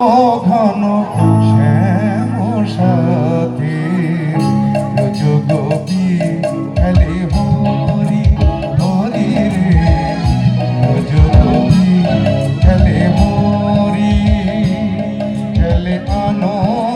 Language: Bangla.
ঘন শ্যাম সাথে যোগপি খেলে হরি হরি রে। যোগপি খেলে হরি খেলে আনন্দ